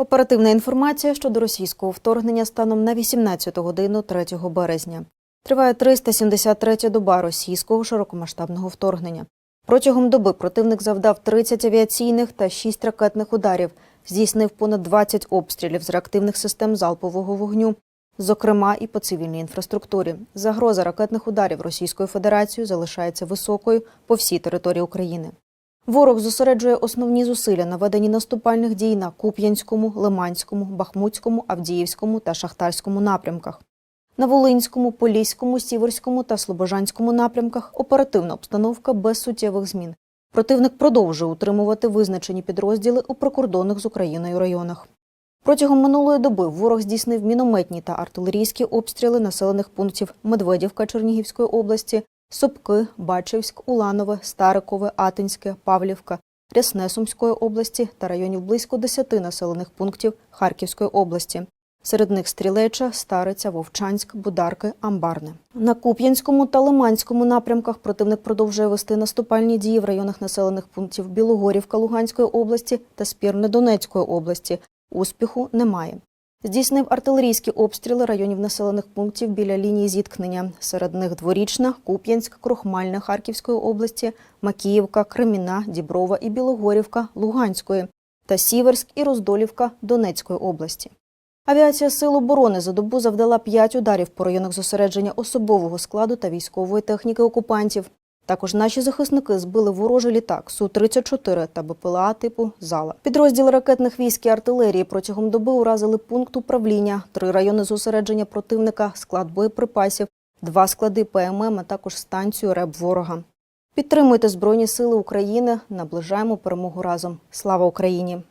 Оперативна інформація щодо російського вторгнення станом на 18 годину 3 березня. Триває 373-я доба російського широкомасштабного вторгнення. Протягом доби противник завдав 30 авіаційних та 6 ракетних ударів, здійснив понад 20 обстрілів з реактивних систем залпового вогню, зокрема і по цивільній інфраструктурі. Загроза ракетних ударів Російською Федерацією залишається високою по всій території України. Ворог зосереджує основні зусилля на веденні наступальних дій на Куп'янському, Лиманському, Бахмутському, Авдіївському та Шахтарському напрямках. На Волинському, Поліському, Сіверському та Слобожанському напрямках оперативна обстановка без суттєвих змін. Противник продовжує утримувати визначені підрозділи у прикордонних з Україною районах. Протягом минулої доби ворог здійснив мінометні та артилерійські обстріли населених пунктів Медведівка Чернігівської області, Сопки, Бачівськ, Уланове, Старикове, Атинське, Павлівка, Рясне Сумської області та районів близько 10 населених пунктів Харківської області. Серед них Стрілеча, Стариця, Вовчанськ, Бударки, Амбарне. На Куп'янському та Лиманському напрямках противник продовжує вести наступальні дії в районах населених пунктів Білогорівка Луганської області та Спірне Донецької області. Успіху немає. Здійснив артилерійські обстріли районів населених пунктів біля лінії зіткнення. Серед них Дворічна, Куп'янськ, Крохмальне Харківської області, Макіївка, Креміна, Діброва і Білогорівка Луганської та Сіверськ і Роздолівка Донецької області. Авіація Сил оборони за добу завдала 5 ударів по районах зосередження особового складу та військової техніки окупантів. Також наші захисники збили ворожий літак Су-34 та БПЛА типу «Зала». Підрозділи ракетних військ і артилерії протягом доби уразили пункт управління, три райони зосередження противника, склад боєприпасів, два склади ПММ, а також станцію РЕБ ворога. Підтримуйте Збройні Сили України, наближаємо перемогу разом. Слава Україні!